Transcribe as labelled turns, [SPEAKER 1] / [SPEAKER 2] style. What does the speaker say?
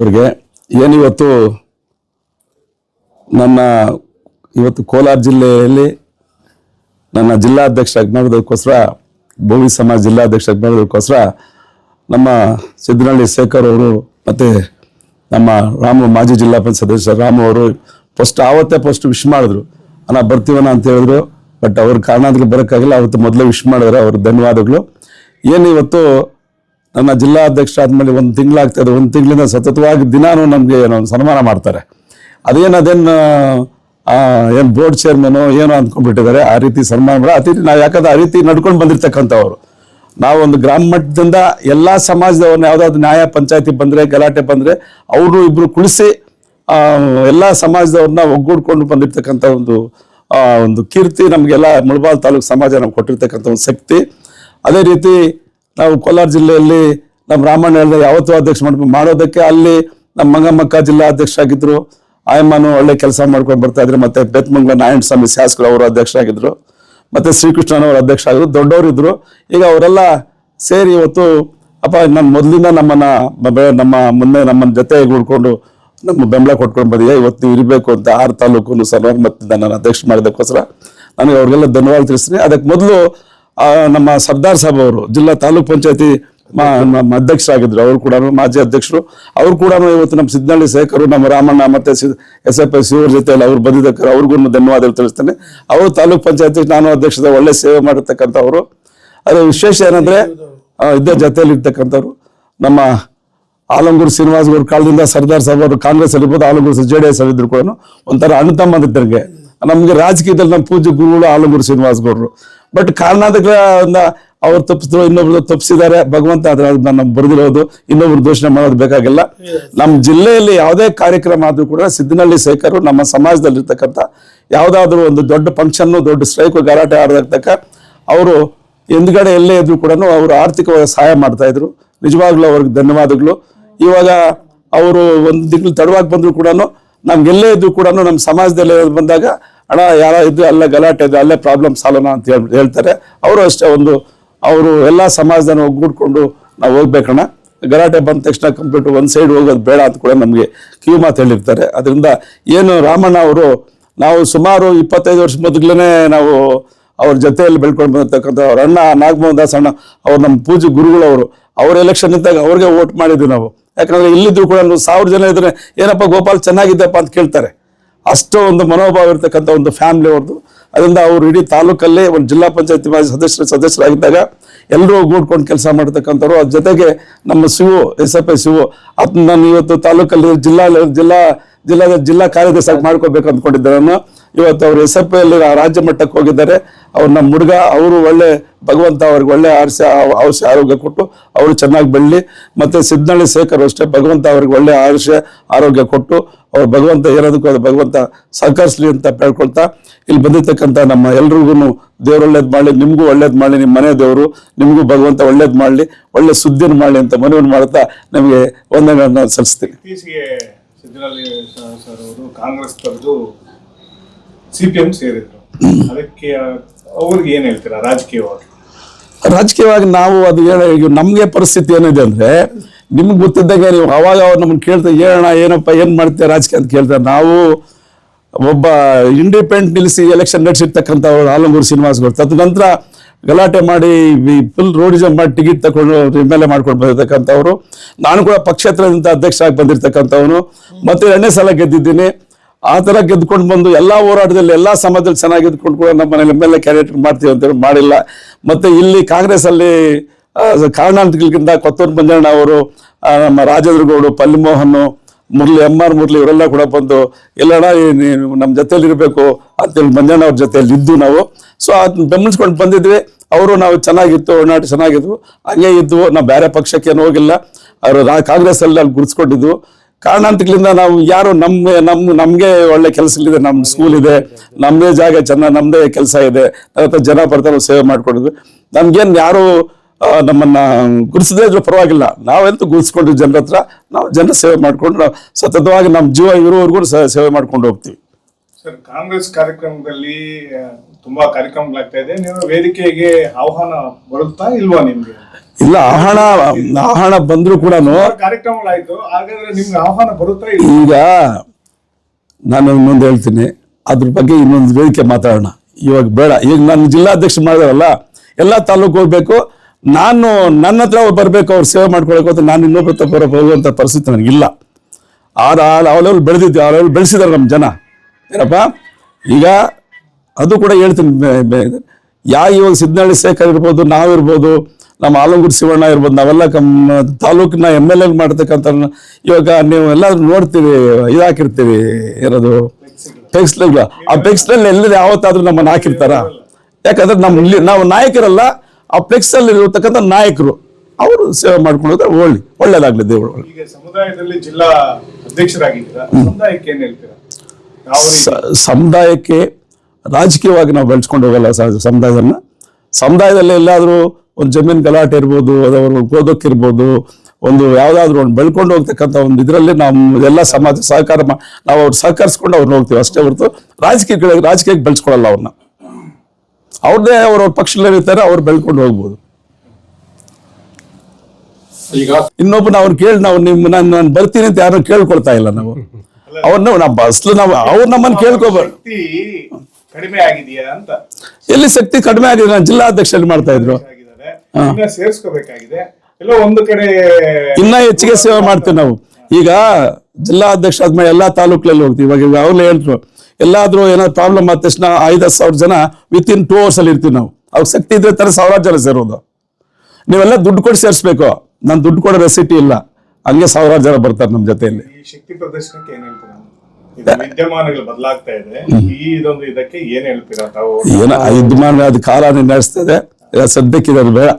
[SPEAKER 1] ಅವ್ರಿಗೆ ಏನಿವತ್ತು ನನ್ನ ಇವತ್ತು ಕೋಲಾರ ಜಿಲ್ಲೆಯಲ್ಲಿ ನನ್ನ ಜಿಲ್ಲಾಧ್ಯಕ್ಷ ಅಜ್ಞಾನದಕ್ಕೋಸ್ಕರ ಭೂಮಿ ಸಮಾಜ ಜಿಲ್ಲಾಧ್ಯಕ್ಷ ಅಜ್ಞಾನದಕ್ಕೋಸ್ಕರ ನಮ್ಮ ಸಿದ್ದನಹಳ್ಳಿ ಶೇಖರ್ ಅವರು ಮತ್ತು ನಮ್ಮ ರಾಮು ಮಾಜಿ ಜಿಲ್ಲಾ ಪಂಚಾಯತ್ ಸದಸ್ಯ ರಾಮು ಅವರು ಫಸ್ಟ್ ಆವತ್ತೇ ಫಸ್ಟ್ ವಿಶ್ ಮಾಡಿದ್ರು. ಅಣ್ಣ ಬರ್ತೀವನ ಅಂತ ಹೇಳಿದ್ರು. ಬಟ್ ಅವ್ರ ಕಾರಣದಲ್ಲಿ ಬರೋಕ್ಕಾಗಿಲ್ಲ. ಅವತ್ತು ಮೊದಲೇ ವಿಶ್ ಮಾಡಿದ್ರೆ. ಅವ್ರ ಧನ್ಯವಾದಗಳು. ಏನು ಇವತ್ತು ನನ್ನ ಜಿಲ್ಲಾ ಅಧ್ಯಕ್ಷ ಆದ್ಮೇಲೆ ಒಂದು ತಿಂಗಳಾಗ್ತದೆ, ಒಂದು ತಿಂಗಳಿಂದ ಸತತವಾಗಿ ದಿನಾನು ನಮಗೆ ಸನ್ಮಾನ ಮಾಡ್ತಾರೆ. ಅದೇನು ಅದೇನು ಏನು ಬೋರ್ಡ್ ಚೇರ್ಮನು ಏನೋ ಅಂದ್ಕೊಂಡ್ಬಿಟ್ಟಿದ್ದಾರೆ, ಆ ರೀತಿ ಸನ್ಮಾನ ಮಾಡಿ ರೀತಿ ನಾವು ಯಾಕಂದ್ರೆ ಆ ರೀತಿ ನಡ್ಕೊಂಡು ಬಂದಿರ್ತಕ್ಕಂಥವ್ರು. ನಾವು ಒಂದು ಗ್ರಾಮ ಮಟ್ಟದಿಂದ ಎಲ್ಲಾ ಸಮಾಜದವ್ರನ್ನ ಯಾವ್ದಾದ್ರು ನ್ಯಾಯ ಪಂಚಾಯತಿ ಬಂದ್ರೆ, ಗಲಾಟೆ ಬಂದ್ರೆ, ಅವರು ಇಬ್ಬರು ಕುಳಿಸಿ ಎಲ್ಲ ಸಮಾಜದವ್ರನ್ನ ಒಗ್ಗೂಡ್ಕೊಂಡು ಬಂದಿರ್ತಕ್ಕಂಥ ಒಂದು ಒಂದು ಕೀರ್ತಿ ನಮಗೆಲ್ಲ ಮುಳಬಾಲ್ ತಾಲೂಕು ಸಮಾಜ ನಮ್ಗೆ ಕೊಟ್ಟಿರ್ತಕ್ಕಂಥ ಒಂದು ಶಕ್ತಿ. ಅದೇ ರೀತಿ ನಾವು ಕೋಲಾರ ಜಿಲ್ಲೆಯಲ್ಲಿ ನಮ್ಮ ರಾಮಣ್ಣ ಹೇಳಿದ ಯಾವತ್ತೂ ಅಧ್ಯಕ್ಷ ಮಾಡ್ಕೊಂಡು ಮಾಡೋದಕ್ಕೆ ಅಲ್ಲಿ ನಮ್ಮ ಮಂಗಮ್ಮಕ್ಕ ಜಿಲ್ಲಾ ಅಧ್ಯಕ್ಷ ಆಗಿದ್ರು ಆಯಮ್ಮನು ಒಳ್ಳೆ ಕೆಲಸ ಮಾಡ್ಕೊಂಡು ಬರ್ತಾ ಇದ್ರು. ಮತ್ತೆ ಬೆತ್ಮಂಗ್ಲ ನಾರಾಯಣ ಸ್ವಾಮಿ ಶಾಸಕರು ಅವರು ಅಧ್ಯಕ್ಷ ಆಗಿದ್ರು ಮತ್ತೆ ಶ್ರೀಕೃಷ್ಣನವರು ಅಧ್ಯಕ್ಷ ಆಗಿದ್ರು ದೊಡ್ಡವರು ಇದ್ರು. ಈಗ ಅವರೆಲ್ಲ ಸೇರಿ ಇವತ್ತು, ಅಪ್ಪ, ನಾನು ಮೊದಲಿಂದ ನಮ್ಮನ್ನ ನಮ್ಮ ಮುಂದೆ ನಮ್ಮನ್ನ ಜೊತೆ ಉಳ್ಕೊಂಡು ನಮ್ಮ ಬೆಂಬಲ ಕೊಟ್ಕೊಂಡು ಬಂದಿದೆ. ಇವತ್ತು ಇರಬೇಕು ಅಂತ ಆರು ತಾಲೂಕು ಸರ್ವಾಗಿ ಮತ್ತೆ ನನ್ನ ಅಧ್ಯಕ್ಷ ಮಾಡಿದಕ್ಕೋಸ್ಕರ ನನಗೆ ಅವ್ರಿಗೆಲ್ಲ ಧನ್ಯವಾದ ತಿಳಿಸ್ತೀನಿ. ಅದಕ್ಕೆ ಮೊದಲು ನಮ್ಮ ಸರ್ದಾರ್ ಸಾಬ್ ಅವರು, ಜಿಲ್ಲಾ ತಾಲೂಕ್ ಪಂಚಾಯತಿ ನಮ್ಮ ಅಧ್ಯಕ್ಷರಾಗಿದ್ರು. ಅವರು ಕೂಡ ಮಾಜಿ ಅಧ್ಯಕ್ಷರು. ಅವ್ರು ಕೂಡ ಇವತ್ತು ನಮ್ಮ ಸಿದ್ದನಹಳ್ಳಿ ಶೇಖರು ನಮ್ಮ ರಾಮಣ್ಣ ಮತ್ತೆ ಎಸ್ ಎಫ್ ಎಸ್ ಇವ್ರ ಜೊತೆ ಅವ್ರು ಬಂದಿದ್ದಕ್ಕೆ ಅವ್ರಿಗೂ ಧನ್ಯವಾದಗಳು ತಿಳಿಸ್ತೇನೆ. ಅವರು ತಾಲೂಕ್ ಪಂಚಾಯತಿ, ನಾನು ಅಧ್ಯಕ್ಷದ ಒಳ್ಳೆ ಸೇವೆ ಮಾಡಿರ್ತಕ್ಕಂಥವ್ರು. ಅದೇ ವಿಶೇಷ ಏನಂದ್ರೆ ಇದ್ದೇ ಜೊತೆಯಲ್ಲಿ ಇರ್ತಕ್ಕಂಥವ್ರು. ನಮ್ಮ ಆಲಂಗೂರು ಶ್ರೀನಿವಾಸ್ ಅವ್ರ ಕಾಲದಿಂದ ಸರ್ದಾರ್ ಸಾಹೇಬ್ ಅವರು ಕಾಂಗ್ರೆಸ್ ಇರ್ಬೋದು, ಆಲಂಗೂರು ಜೆ ಡಿ ಎಸ್ ಇದ್ರು ಕೂಡ ಒಂಥರ ಅಣ್ಣ ತಮ್ಮಂದಿದ್ದಂಗೆ. ನಮಗೆ ರಾಜಕೀಯದಲ್ಲಿ ನಮ್ಮ ಪೂಜ್ಯ ಗುರುಗಳು ಆಲಂಗೂರು ಶ್ರೀನಿವಾಸ್ ಗೌಡ್ರು ಬಟ್ ಕಾರಣದಿಂದ ಅವ್ರು ತಪ್ಪಿಸಿದ್ರು ಇನ್ನೊಬ್ರು ತಪ್ಪಿಸಿದ್ದಾರೆ ಭಗವಂತ ಅದ್ರ ನಮ್ಮ ಬರೆದಿರೋದು. ಇನ್ನೊಬ್ರು ದೋಷಣೆ ಮಾಡೋದು ಬೇಕಾಗಿಲ್ಲ. ನಮ್ಮ ಜಿಲ್ಲೆಯಲ್ಲಿ ಯಾವುದೇ ಕಾರ್ಯಕ್ರಮ ಆದ್ರೂ ಕೂಡ ಸಿದ್ದನಹಳ್ಳಿ ಶೇಖರು ನಮ್ಮ ಸಮಾಜದಲ್ಲಿರ್ತಕ್ಕಂಥ ಯಾವುದಾದ್ರೂ ಒಂದು ದೊಡ್ಡ ಫಂಕ್ಷನ್ನು ದೊಡ್ಡ ಸ್ಟ್ರೈಕ್ ಗಲಾಟೆ ಆಡತಕ್ಕ ಅವರು ಹಿಂದ್ಗಡೆ ಎಲ್ಲೇ ಇದ್ರು ಕೂಡ ಅವರು ಆರ್ಥಿಕವಾಗಿ ಸಹಾಯ ಮಾಡ್ತಾ ಇದ್ರು. ನಿಜವಾಗ್ಲೂ ಅವ್ರಿಗೆ ಧನ್ಯವಾದಗಳು. ಇವಾಗ ಅವರು ಒಂದು ತಿಂಗಳು ತಡವಾಗಿ ಬಂದರೂ ಕೂಡ ನಮ್ಗೆಲ್ಲೇ ಇದ್ರು ಕೂಡ ನಮ್ಮ ಸಮಾಜದಲ್ಲಿ ಬಂದಾಗ ಅಣ್ಣ, ಯಾರ ಇದು ಅಲ್ಲೇ ಗಲಾಟೆ ಇದೆ, ಅಲ್ಲೇ ಪ್ರಾಬ್ಲಮ್ ಸಾಲೋಣ ಅಂತ ಹೇಳ್- ಹೇಳ್ತಾರೆ. ಅವರು ಅಷ್ಟೇ ಒಂದು, ಅವರು ಎಲ್ಲ ಸಮಾಜದ ಒಗ್ಗೂಡ್ಕೊಂಡು ನಾವು ಹೋಗ್ಬೇಕಣ್ಣ. ಗಲಾಟೆ ಬಂದ ತಕ್ಷಣ ಕಂಪ್ಲೀಟ್ ಒಂದು ಸೈಡ್ ಹೋಗೋದು ಬೇಡ ಅಂತ ಕೂಡ ನಮಗೆ ಕಿವಿ ಮಾತು ಹೇಳಿರ್ತಾರೆ. ಅದರಿಂದ ಏನು ರಾಮಣ್ಣ ಅವರು, ನಾವು ಸುಮಾರು ಇಪ್ಪತ್ತೈದು ವರ್ಷ ಮೊದಲೇ ನಾವು ಅವ್ರ ಜೊತೆಯಲ್ಲಿ ಬೆಳ್ಕೊಂಡು ಬಂದಿರ್ತಕ್ಕಂಥ ಅವ್ರ. ಅಣ್ಣ ನಾಗಮೋಹನ್ ದಾಸ್ ಅಣ್ಣ, ಅವ್ರು ನಮ್ಮ ಪೂಜೆ ಗುರುಗಳವರು ಅವ್ರ. ಎಲೆಕ್ಷನ್ ಇದ್ದಾಗ ಅವ್ರಿಗೆ ವೋಟ್ ಮಾಡಿದ್ವಿ ನಾವು. ಯಾಕಂದ್ರೆ ಇಲ್ಲಿದ್ರು ಕೂಡ ಸಾವಿರ ಜನ ಇದ್ರೆ, ಏನಪ್ಪ ಗೋಪಾಲ್ ಚೆನ್ನಾಗಿದ್ದಪ್ಪ ಅಂತ ಕೇಳ್ತಾರೆ. ಅಷ್ಟು ಒಂದು ಮನೋಭಾವ ಇರ್ತಕ್ಕಂಥ ಒಂದು ಫ್ಯಾಮಿಲಿ ಅವ್ರದ್ದು. ಅದರಿಂದ ಅವರು ಇಡೀ ತಾಲೂಕಲ್ಲೇ ಒಂದು ಜಿಲ್ಲಾ ಪಂಚಾಯತಿ ಮಾಜಿ ಸದಸ್ಯರು, ಸದಸ್ಯರಾಗಿದ್ದಾಗ ಎಲ್ಲರೂ ಗೂಡ್ಕೊಂಡು ಕೆಲಸ ಮಾಡ್ತಕ್ಕಂಥವ್ರು. ಅದ್ರ ಜೊತೆಗೆ ನಮ್ಮ C O, S F I ಸಿವು ಅದನ್ನ ನಾನು ಇವತ್ತು ತಾಲೂಕಲ್ಲಿ ಜಿಲ್ಲಾ ಜಿಲ್ಲಾ ಜಿಲ್ಲಾ ಜಿಲ್ಲಾ ಕಾರ್ಯದರ್ಶಿ ಮಾಡ್ಕೋಬೇಕು ಅಂದ್ಕೊಂಡಿದ್ದೆ ನಾನು ಇವತ್ತು ಅವರು ಎಸ್ ಎಫ್ ಅಲ್ಲಿ ರಾಜ್ಯ ಮಟ್ಟಕ್ಕೆ ಹೋಗಿದ್ದಾರೆ. ಅವ್ರು ನಮ್ಮ ಹುಡುಗ ಅವರು ಒಳ್ಳೆ ಭಗವಂತ, ಅವ್ರಿಗೆ ಒಳ್ಳೆ ಆರಿಸಿ ಔಷಧ ಆರೋಗ್ಯ ಕೊಟ್ಟು ಅವರು ಚೆನ್ನಾಗಿ ಬೆಳಲಿ ಮತ್ತೆ ಸಿದ್ದನಳ್ಳಿ ಶೇಖರ್ ಅಷ್ಟೇ, ಭಗವಂತ ಅವ್ರಿಗೆ ಒಳ್ಳೆ ಆಯುಷ್ಯ ಆರೋಗ್ಯ ಕೊಟ್ಟು ಅವ್ರು ಭಗವಂತ ಏರೋದಕ್ಕೂ ಅದು ಭಗವಂತ ಸಹಕರಿಸಲಿ ಅಂತ ಹೇಳ್ಕೊಳ್ತಾ, ಇಲ್ಲಿ ಬಂದಿರ್ತಕ್ಕಂಥ ನಮ್ಮ ಎಲ್ರಿಗೂ ದೇವ್ರು ಒಳ್ಳೇದು ಮಾಡಲಿ, ನಿಮಗೂ ಒಳ್ಳೇದು ಮಾಡಲಿ ನಿಮ್ಮ ಮನೆ ದೇವರು, ನಿಮಗೂ ಭಗವಂತ ಒಳ್ಳೇದು ಮಾಡಲಿ, ಒಳ್ಳೆ ಸುದ್ದಿನ ಮಾಡಲಿ ಅಂತ ಮನವಿಯನ್ನು ಮಾಡ್ತಾ ನಿಮಗೆ ವಂದನೆಗಳನ್ನು ಸಲ್ಲಿಸ್ತೀನಿ.
[SPEAKER 2] ಸರ್ ಅವರು ಕಾಂಗ್ರೆಸ್ ತೊರೆದು ಸಿ ಪಿ ಎಂ ಸೇರಿದ್ರು. ಅದಕ್ಕೆ ಅವ್ರಿಗೆ ಏನ್ ಹೇಳ್ತೀರಾ, ರಾಜಕೀಯವಾಗಿ?
[SPEAKER 1] ರಾಜಕೀಯವಾಗಿ ನಾವು ಅದು ಹೇಳ ನಮ್ಗೆ ಪರಿಸ್ಥಿತಿ ಏನಿದೆ ಅಂದ್ರೆ, ನಿಮ್ಗೆ ಗೊತ್ತಿದ್ದಾಗ ನೀವು ಅವಾಗ ಅವ್ರು ನಮ್ಮನ್ನು ಕೇಳ್ತಾ ಹೇಳೋಣ ಏನಪ್ಪ, ಏನ್ ಮಾಡ್ತೀಯ ರಾಜಕೀಯ? ಅಂತ ಕೇಳ್ತಾರೆ. ನಾವು ಒಬ್ಬ ಇಂಡಿಪೆಂಡೆಂಟ್ ನಿಲ್ಲಿಸಿ ಎಲೆಕ್ಷನ್ ನಡೆಸಿರ್ತಕ್ಕಂಥ ಆಲಂಗೂರು ಶ್ರೀನಿವಾಸ್ ಗೌಡ್ ತದನಂತರ ಗಲಾಟೆ ಮಾಡಿ ಫುಲ್ ರೋಡಿಸಮ್ ಮಾಡಿ ಟಿಕೆಟ್ ತಗೊಂಡು ಎಂ ಎಲ್ ಎ ಮಾಡ್ಕೊಂಡು ಬಂದಿರ್ತಕ್ಕಂಥವ್ರು. ನಾನು ಕೂಡ ಪಕ್ಷೇತ್ರದಿಂದ ಅಧ್ಯಕ್ಷ ಆಗಿ ಬಂದಿರ್ತಕ್ಕಂಥವನು. ಮತ್ತೆ ಎರಡನೇ ಸಲ ಗೆದ್ದಿದ್ದೀನಿ. ಆ ತರ ಗೆದ್ಕೊಂಡು ಬಂದು ಎಲ್ಲಾ ಹೋರಾಟದಲ್ಲಿ ಎಲ್ಲಾ ಸಮಾಜದಲ್ಲಿ ಚೆನ್ನಾಗಿ ಗೆದ್ಕೊಂಡು ಕೂಡ ನಮ್ಮ ಮನೇಲಿ ಎಂ ಎಲ್ ಎ ಕ್ಯಾಂಡಿಡೇಟ್ ಮಾಡ್ತೀವಿ ಅಂತೇಳಿ ಮಾಡಿಲ್ಲ. ಮತ್ತೆ ಇಲ್ಲಿ ಕಾಂಗ್ರೆಸ್ ಅಲ್ಲಿ ಕಾರಣಾಂತರಗಳಿಂದ ಕೊತ್ತೂರು ಮಂಜಣ್ಣ ಅವರು ನಮ್ಮ ರಾಜೇಂದ್ರ ಗೌಡು ಪಲ್ಲಿಮೋಹನ್, ಮುರಳಿ, ಎಂ ಆರ್ ಮುರಳಿ ಇವರೆಲ್ಲ ಕೂಡ ಬಂದು ಎಲ್ಲಣ್ಣ ನಮ್ಮ ಜೊತೆಯಲ್ಲಿ ಇರಬೇಕು ಅಂತೇಳಿ ಮಂಜಣ್ಣ ಅವ್ರ ಜೊತೆಯಲ್ಲಿ ಇದ್ದು ನಾವು. ಸೊ ಅದನ್ನ ಬೆಂಬಲಿಸ್ಕೊಂಡು ಬಂದಿದ್ವಿ. ಅವರು ನಾವು ಚೆನ್ನಾಗಿತ್ತು ಒಡನಾಟ ಚೆನ್ನಾಗಿದ್ವು. ಹಂಗೆ ಇದ್ವು. ನಾವು ಬೇರೆ ಪಕ್ಷಕ್ಕೆ ಪಕ್ಷಕ್ಕೇನು ಹೋಗಿಲ್ಲ. ಅವರು ಕಾಂಗ್ರೆಸ್ ಅಲ್ಲಿ ಅಲ್ಲಿ ಗುರುತಿಸ್ಕೊಂಡಿದ್ವು. ಕಾರಣಾಂತರಗಳಿಂದ ನಾವು ಯಾರು ನಮ್ಮ ನಮ್ಮ, ನಮಗೆ ಒಳ್ಳೆ ಕೆಲಸಗಳಿದೆ ನಮ್ಮ ಸ್ಕೂಲ್ ಇದೆ ನಮ್ಮದೇ ಜಾಗ ಚೆನ್ನ ನಮ್ಮದೇ ಕೆಲಸ ಇದೆ ಅಥವಾ ಜನ ಬರ್ತಾರೆ ಸೇವೆ ಮಾಡಿಕೊಡೋದು. ನಮಗೇನು ಯಾರು ನಮ್ಮನ್ನು ಗುರುಸದೇ ಇದ್ರೂ ಪರವಾಗಿಲ್ಲ. ನಾವೆಂತೂ ಗುರುಸ್ಕೊಂಡು ಜನರ ಹತ್ರ, ನಾವು ಜನ ಸೇವೆ ಮಾಡಿಕೊಂಡು ಸತತವಾಗಿ ನಮ್ಮ ಜೀವ ಇರೋವರೆಗೂ ಸೇವೆ ಮಾಡ್ಕೊಂಡು ಹೋಗ್ತೀವಿ.
[SPEAKER 2] ಸರ್, ಕಾಂಗ್ರೆಸ್ ಕಾರ್ಯಕ್ರಮದಲ್ಲಿ ತುಂಬಾ ಕಾರ್ಯಕ್ರಮಗಳಾಗ್ತಾ ಇದೆ. ನೀವು ವೇದಿಕೆಗೆ ಆಹ್ವಾನ ಬರುತ್ತಾ ಇಲ್ವಾ ನಿಮ್ಗೆ?
[SPEAKER 1] ಇಲ್ಲ ಆಹ್ವಾನ ಆಹ್ವಾನ ಬಂದ್ರು ಕೂಡ ಈಗ ನಾನು ಇನ್ನೊಂದು ಹೇಳ್ತೀನಿ. ಅದ್ರ ಬಗ್ಗೆ ಇನ್ನೊಂದು ವೇದಿಕೆ ಮಾತಾಡೋಣ. ಇವಾಗ ಬೇಡ. ಈಗ ನಾನು ಜಿಲ್ಲಾಧ್ಯಕ್ಷ ಮಾಡಿದಾರಲ್ಲ ಎಲ್ಲ ತಾಲೂಕು ಹೋಗ್ಬೇಕು. ನಾನು ನನ್ನ ಹತ್ರ ಅವ್ರು ಬರ್ಬೇಕು ಅವ್ರು ಸೇವೆ ಮಾಡ್ಕೊಳಕು ಅಂತ ನಾನು ಇನ್ನೊಬ್ಬರ ಹತ್ರ ಬರೋ ಹೋಗುವಂಥ ಪರಿಸ್ಥಿತಿ ನನಗಿಲ್ಲ ಆದ ಅವಳೆಲ್ಲ ಬೆಳೆದಿದ್ದೆ. ಅವಳೆಲ್ಲ ಬೆಳೆಸಿದಾರೆ ನಮ್ಮ ಜನ. ಏನಪ್ಪ? ಈಗ ಅದು ಕೂಡ ಹೇಳ್ತೀನಿ. ಯಾ ಇವಾಗ ಸಿದ್ನಹಳ್ಳಿ ಶೇಖರ್ ಇರ್ಬೋದು ನಾವಿರ್ಬೋದು ನಮ್ಮ ಆಲಂಗೂರು ಶಿವಣ್ಣ ಇರ್ಬೋದು ನಾವೆಲ್ಲ ಕಮ್ ತಾಲೂಕಿನ ಎಂ ಎಲ್ ಎಲ್ ಮಾಡ್ತಕ್ಕಂಥ ಇವಾಗ ನೀವು ಎಲ್ಲ ನೋಡ್ತೀವಿ ಇದಾಕಿರ್ತೀವಿ ಇರೋದು ಪೆಕ್ಸ್ಲೆಗಳು ಆ ಪೆಕ್ಸ್ನಲ್ಲಿ ಎಲ್ಲಿದೆ ಯಾವತ್ತಾದ್ರೂ ನಮ್ಮನ್ನು ಹಾಕಿರ್ತಾರ? ಯಾಕಂದ್ರೆ ನಮ್ಮ ಇಲ್ಲಿ ನಾವು ನಾಯಕರಲ್ಲ ಆ ಪ್ಲೆಕ್ಸಲ್ಲಿ ಇರತಕ್ಕಂಥ ನಾಯಕರು ಅವರು ಸೇವೆ ಮಾಡ್ಕೊಂಡು ಹೋದ್ರೆ ಒಳ್ಳೆ ಒಳ್ಳೇದಾಗ್ಲಿ ದೇವರು.
[SPEAKER 2] ಸಮುದಾಯದಲ್ಲಿ ಜಿಲ್ಲಾ ಅಧ್ಯಕ್ಷರಾಗಿದ್ದೀರಾ? ಸಮುದಾಯಕ್ಕೆ ಏನ್ ಹೇಳ್ತೀರಾ?
[SPEAKER 1] ಸ- ಸಮುದಾಯಕ್ಕೆ ರಾಜಕೀಯವಾಗಿ ನಾವು ಬೆಳೆಸ್ಕೊಂಡು ಹೋಗಲ್ಲ ಸಮುದಾಯದನ್ನ. ಸಮುದಾಯದಲ್ಲಿ ಎಲ್ಲಾದರೂ ಒಂದು ಜಮೀನ್ ಗಲಾಟೆ ಇರ್ಬೋದು ಅದವ್ರ ಇರ್ಬೋದು ಒಂದು ಯಾವ್ದಾದ್ರು ಒಂದು ಬೆಳ್ಕೊಂಡು ಹೋಗ್ತಕ್ಕಂಥ ಒಂದು ಇದರಲ್ಲಿ ನಾವು ಎಲ್ಲ ಸಮಾಜ ಸಹಕಾರ ಮಾ ನಾವು ಅವ್ರು ಸಹಕರಿಸ್ಕೊಂಡು ಅವ್ರನ್ನ ಹೋಗ್ತೀವಿ ಅಷ್ಟೇ ಹೊರತು ರಾಜಕೀಯ ರಾಜಕೀಯಕ್ಕೆ ಬೆಳೆಸ್ಕೊಳ್ಳಲ್ಲ ಅವ್ರನ್ನ ಅವ್ರದ್ದೇ ಅವ್ರ ಪಕ್ಷದಲ್ಲಿ ಇರ್ತಾರೆ ಅವ್ರು ಬೆಳ್ಕೊಂಡು ಹೋಗ್ಬೋದು.
[SPEAKER 3] ಈಗ
[SPEAKER 1] ಇನ್ನೊಬ್ಬನ ಅವ್ರು ಕೇಳಿ ನಾವು ನಿಮ್ ನಾನು ನಾನು ಬರ್ತೀನಿ ಅಂತ ಯಾರು ಕೇಳ್ಕೊಳ್ತಾ ಇಲ್ಲ ನಾವು. ಅವ್ರನ್ನ ನಾವು ಬಸ್ಲು ನಾವು ಅವ್ರ ನಮ್ಮನ್ನು ಕೇಳ್ಕೊಬಾರ್ದು
[SPEAKER 2] ಕಡಿಮೆ ಆಗಿದೆಯಾ ಅಂತ?
[SPEAKER 1] ಎಲ್ಲಿ ಶಕ್ತಿ ಕಡಿಮೆ ಆಗಿದೆ ನಾನು ಜಿಲ್ಲಾಧ್ಯಕ್ಷರಲ್ಲಿ ಮಾಡ್ತಾ ಇದ್ರು.
[SPEAKER 2] ಸೇರಿಸ್ಕೋಬೇಕಾಗಿದೆ. ಎಲ್ಲೋ ಒಂದು ಕಡೆ
[SPEAKER 1] ಇನ್ನ ಹೆಚ್ಚಿಗೆ ಸೇವೆ ಮಾಡ್ತೇವೆ ನಾವು. ಈಗ ಜಿಲ್ಲಾಧ್ಯಕ್ಷ ಆದ್ಮೇಲೆ ಎಲ್ಲಾ ತಾಲೂಕಲ್ಲಿ ಹೋಗ್ತೀವಿ. ಇವಾಗ ಈಗ ಅವ್ರು ಹೇಳಿದ್ರು ಎಲ್ಲಾದ್ರೂ ಏನಾದ್ರು ಪ್ರಾಬ್ಲಮ್ ಆದ ತಕ್ಷಣ ಐದು ಸಾವಿರ ಜನ ವಿತ್ ಇನ್ ಟೂ ಅವರ್ಸ್ ಅಲ್ಲಿ ಇರ್ತೀವಿ ನಾವು. ಅವ್ರ ಶಕ್ತಿ ಇದ್ರೆ ತರ ಸಾವಿರಾರು ಜನ ಸೇರೋದು. ನೀವೆಲ್ಲ ದುಡ್ಡು ಕೊಟ್ಟು ಸೇರಿಸ್ಬೇಕು. ನಾನು ದುಡ್ಡು ಕೊಡೋ ರೆಸಿಟಿ ಇಲ್ಲ. ಹಂಗೆ ಸಾವಿರಾರು ಜನ ಬರ್ತಾರೆ ನಮ್ಮ ಜೊತೆಯಲ್ಲಿ.
[SPEAKER 2] ಶಕ್ತಿ ಪ್ರದರ್ಶನಕ್ಕೆ ಏನ್ ಹೇಳ್ತೀರಾ? ವಿದ್ಯಮಾನಗಳು ಬದಲಾಗ್ತಾ ಇದೆ. ಈ ಇದೊಂದು ಇದಕ್ಕೆ ಏನ್ ಹೇಳ್ತೀರಾ ತಾವು?
[SPEAKER 1] ವಿದ್ಯಮಾನ ಅದು ಕಾಲ ನಿರ್ಣಯಿಸ್ತದೆ ಇದು ಬೇಡ.